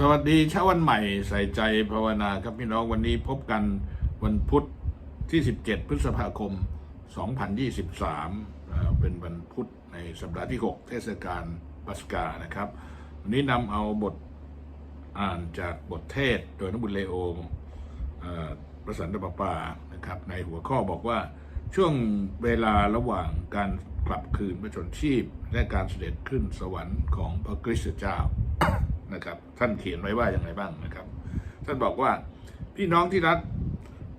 สวัสดีเช้าวันใหม่ใส่ใจภาวนาครับพี่น้องวันนี้พบกันวันพุธที่ 17 พฤษภาคม 2023อ่าเป็นวันพุธในสัปดาห์ที่ 6 เทศกาลปัสกานะครับ วันนี้นำเอาบทอ่านจากบทเทศโดยนบุญเลโอประสันตปปานะครับในหัวข้อบอกว่าช่วงเวลาระหว่างการกลับคืนพระชนชีพ และการเสด็จขึ้นสวรรค์ของพระคริสต์เจ้า นะครับ ท่านเขียนไว้ว่าอย่างไรบ้างนะครับ ท่านบอกว่าพี่น้องที่รัก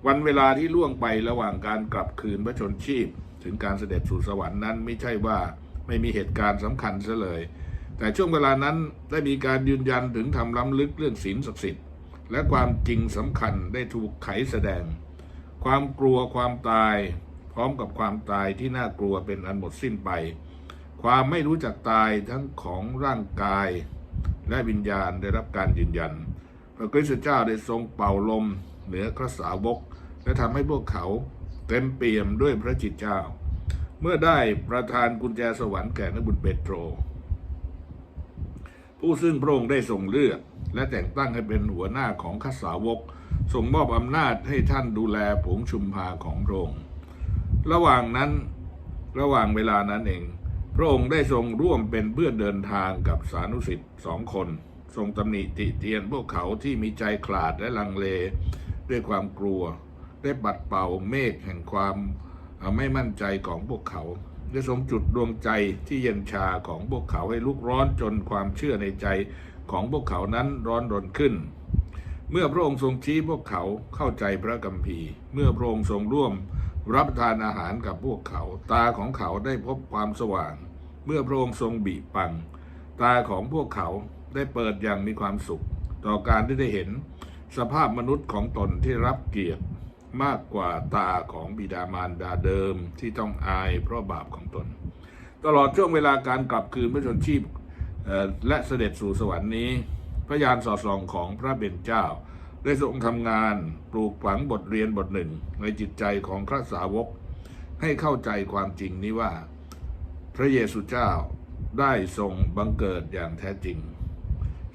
วันเวลาที่ล่วงไประหว่างการกลับคืนพระชนชีพ ถึงการเสด็จสู่สวรรค์นั้น ไม่ใช่ว่าไม่มีเหตุการณ์สำคัญซะเลย แต่ช่วงเวลานั้นได้มีการยืนยันถึงทำล้ำลึกเรื่องศีลศักดิ์สิทธิ์และความจริงสำคัญได้ถูกไขแสดง ความกลัวความตาย พร้อมกับความตายที่น่ากลัวเป็นอันหมดสิ้นไป ความไม่รู้จักตายทั้งของร่างกาย และวิญญาณได้รับการยืนยัน พระคริสต์เจ้าได้ทรงเป่าลมเหนือพระสาวก และทำให้พวกเขาเต็มเปี่ยมด้วยพระจิตเจ้า เมื่อได้ประทานกุญแจสวรรค์แก่นักบุญเปโตร ผู้ซึ่งพระองค์ได้ทรงเลือกและแต่งตั้งให้เป็นหัวหน้าของข้าสาวกทรงมอบอำนาจให้ท่านดูแลผงชุมพาของพระองค์ ระหว่างนั้น ระหว่างเวลานั้นเอง พระองค์ได้ทรงร่วมเป็นเพื่อนเดินทางกับสานุสิทธิ์สองคน ทรงตำหนิติเตียนพวกเขาที่มีใจขลาดและลังเล ด้วยความกลัว ได้ปัดเป่าเมฆแห่งความไม่มั่นใจของพวกเขา ได้ทรงจุดดวงใจที่เย็นชาของพวกเขาให้ลุกร้อนจนความเชื่อในใจของพวกเขานั้นร้อนรนขึ้น เมื่อพระองค์ทรงชี้พวกเขาเข้าใจพระกัมภีร์เมื่อพระองค์ทรงร่วมรับประทานอาหารกับพวกเขา ตาของเขาได้พบความสว่าง เมื่อพระองค์ทรงบีบปัง ตาของพวกเขาได้เปิดอย่างมีความสุข ต่อการที่ได้เห็นสภาพมนุษย์ของตนที่รับเกียรติมากกว่าตาของบิดามารดาเดิมที่ต้องอายเพราะบาปของตน ตลอดช่วงเวลาการกลับคืนพระชนชีพและเสด็จสู่สวรรค์นี้ พระยานสอดส่องของพระเบญเจ้า ได้ทรงทำงานปลูกฝังบทเรียนบทหนึ่งในจิตใจของพระสาวก ให้เข้าใจความจริงนี้ว่า พระเยซูเจ้าได้ทรงบังเกิดอย่างแท้จริง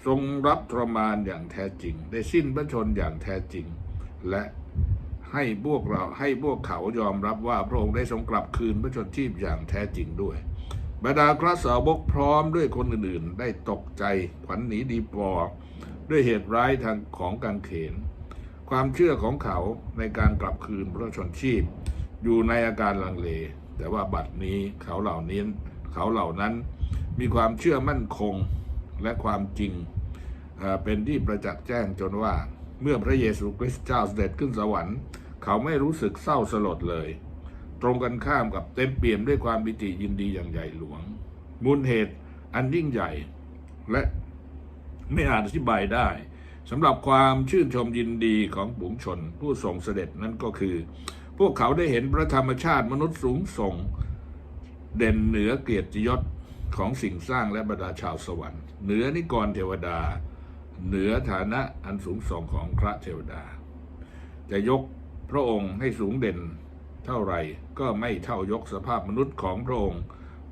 ทรงรับทรมานอย่างแท้จริง ได้สิ้นพระชนอย่างแท้จริง และให้พวกเราให้พวกเขายอมรับว่าพระองค์ได้ทรงกลับคืนพระชนชีพอย่างแท้จริงด้วย บรรดาพระสาวกพร้อมด้วยคนอื่นๆ ได้ตกใจขวัญหนีดีปอด้วยเหตุร้ายทางของการเขน ความเชื่อของเขาในการกลับคืนพระชนชีพ อยู่ในอาการลังเล แต่ว่าบัดนี้เขาเหล่านี้เขาเหล่านั้นมีความเชื่อมั่นคงและความจริงเอ่อเป็นที่ประจักษ์แจ้งจนว่า เมื่อพระเยซูคริสต์เจ้าเสด็จขึ้นสวรรค์ เขาไม่รู้สึกเศร้าสลดเลย ตรงกันข้ามกับเต็มเปี่ยมด้วยความปิติยินดีอย่างใหญ่หลวง มูลเหตุอันยิ่งใหญ่ และไม่อาจอธิบายได้สำหรับความชื่นชมยินดีของฝูงชน ผู้ทรงเสด็จนั้นก็คือ พวกเขาได้เห็นพระธรรมชาติมนุษย์สูงส่ง เด่นเหนือเกียรติยศของสิ่งสร้างและบรรดาชาวสวรรค์ เหนือนิกรเทวดา เหนือฐานะอันสูงส่งของพระเทวดา จะยกพระองค์ให้สูงเด่น เท่าไรก็ไม่เท่ายกสภาพมนุษย์ของพระองค์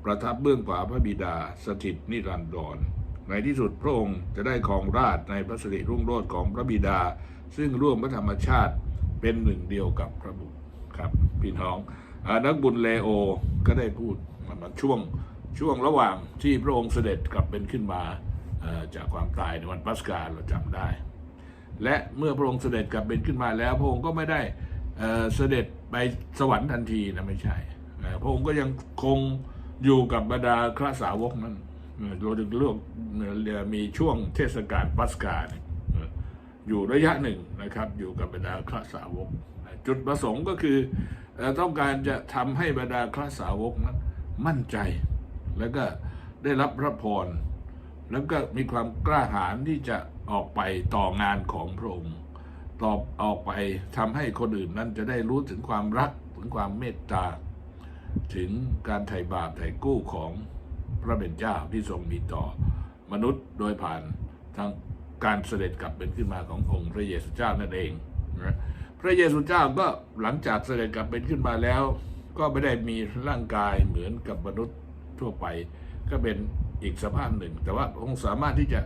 ประทับเบื้องขวาพระบิดาสถิตนิรันดรในที่สุดพระองค์จะได้ครองราชในพระสิริรุ่งโรจน์ของพระบิดา ซึ่งร่วมพระธรรมชาติเป็นหนึ่งเดียวกับพระบุตรครับพี่น้องอนักบุญเลโอก็ได้พูดมาช่วงช่วงระหว่างที่พระองค์เสด็จกลับเป็นขึ้นมาจากความตายในวันปัสกาเราจำได้ และเมื่อพระองค์เสด็จกลับเป็นขึ้นมาแล้วพระองค์ก็ไม่ได้ เสด็จไปสวรรค์ทันทีนะไม่ใช่เพระองค์ก็ยังคงอยู่กับบรรดาพระสาวกนั้นเอ่อโดยถึงเรื่องมีช่วงเทศกาลปัสกาอยู่ระยะหนึ่งนะครับ อยู่กับบรรดาพระสาวก จุดประสงค์ก็คืออต้องการจะทำให้บรรดาพระสาวกนั้นมั่นใจ แล้วก็ได้รับพระพรแล้วก็มีความกล้าหาญที่จะออกไปต่องานของพระองค์ ตอบออกไปทำให้คนอื่นนั้นจะได้รู้ถึงความรักถึงความเมตตา ถึงการไถ่บาปไถ่กู้ของพระเป็นเจ้าที่ทรงมีต่อมนุษย์โดยผ่านทางการเสด็จกลับเป็นขึ้นมาขององค์พระเยซูเจ้านั่นเองนะพระเยซูเจ้าก็หลังจากเสด็จกลับเป็นขึ้นมาแล้ว ก็ไม่ได้มีร่างกายเหมือนกับมนุษย์ทั่วไป ก็เป็นอีกสภาพหนึ่ง แต่ว่าองค์สามารถที่จะ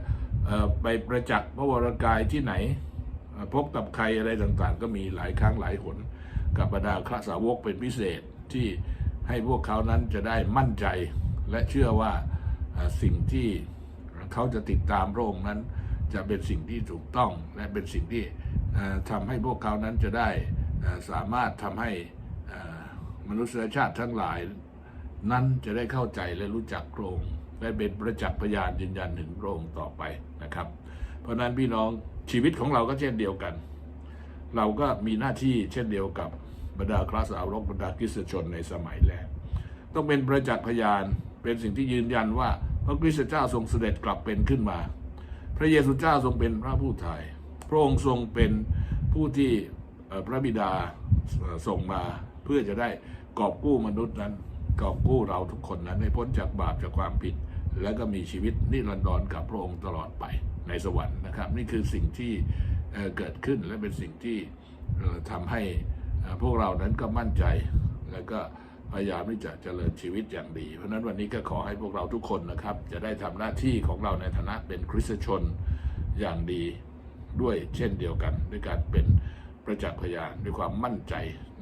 ไปประจักษ์พระวรากายที่ไหน พบกับใครอะไรต่างๆ ก็มีหลายครั้งหลายหนกับบรรดาคระสาวกเป็นพิเศษที่ให้พวกเขานั้นจะได้มั่นใจ และเชื่อว่าสิ่งที่เขาจะติดตามพระองค์นั้น จะเป็นสิ่งที่ถูกต้อง และเป็นสิ่งที่ทำให้พวกเขานั้นจะได้สามารถทำให้มนุษยชาติทั้งหลายนั้นจะได้เข้าใจและรู้จักพรงและเป็นประจักษ์พยานยืนยันถึงพรงต่อไปนะครับ เพราะนั้นพี่น้องชีวิตของเราก็เช่นเดียวกัน เราก็มีหน้าที่เช่นเดียวกับบรรดาคราสาวรกบรรดาคริสชนในสมัยแรกต้องเป็นประจักษ์พยานเป็นสิ่งที่ยืนยันว่าพระคริสตเจ้าทรงเสด็จกลับเป็นขึ้นมา พระเยซูเจ้าทรงเป็นพระผู้ไถ่พระองค์ทรงเป็นผู้ที่พระบิดาส่งมาเพื่อจะได้กอบกู้มนุษย์นั้นกอบกู้เราทุกคนนั้นให้พ้นจากบาปจากความผิด และก็มีชีวิตนิรันดรกับพระองค์ตลอดไป ในสวรรค์นะครับ นี่คือสิ่งที่เเกิดขึ้นและเป็นสิ่งที่ทำให้พวกเรานั้นก็มั่นใจ และก็พยายามที่จะเจริญชีวิตอย่างดี เพราะฉะนั้นวันนี้ก็ขอให้พวกเราทุกคนนะครับ จะได้ทำหน้าที่ของเราในฐานะเป็นคริสตชนอย่างดีด้วยเช่นเดียวกัน ด้วยการเป็นประจักษ์พยานด้วยความมั่นใจ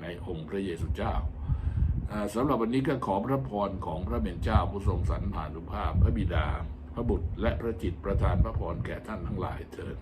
ในองค์พระเยซูเจ้าอ่าสำหรับวันนี้ก็ขอพระพรของพระเบญเจ้าผู้ทรงสรรผ่านุภาพพระบิดา พระบุตรและพระจิตประทานพระพรแก่ท่านทั้งหลายเถิด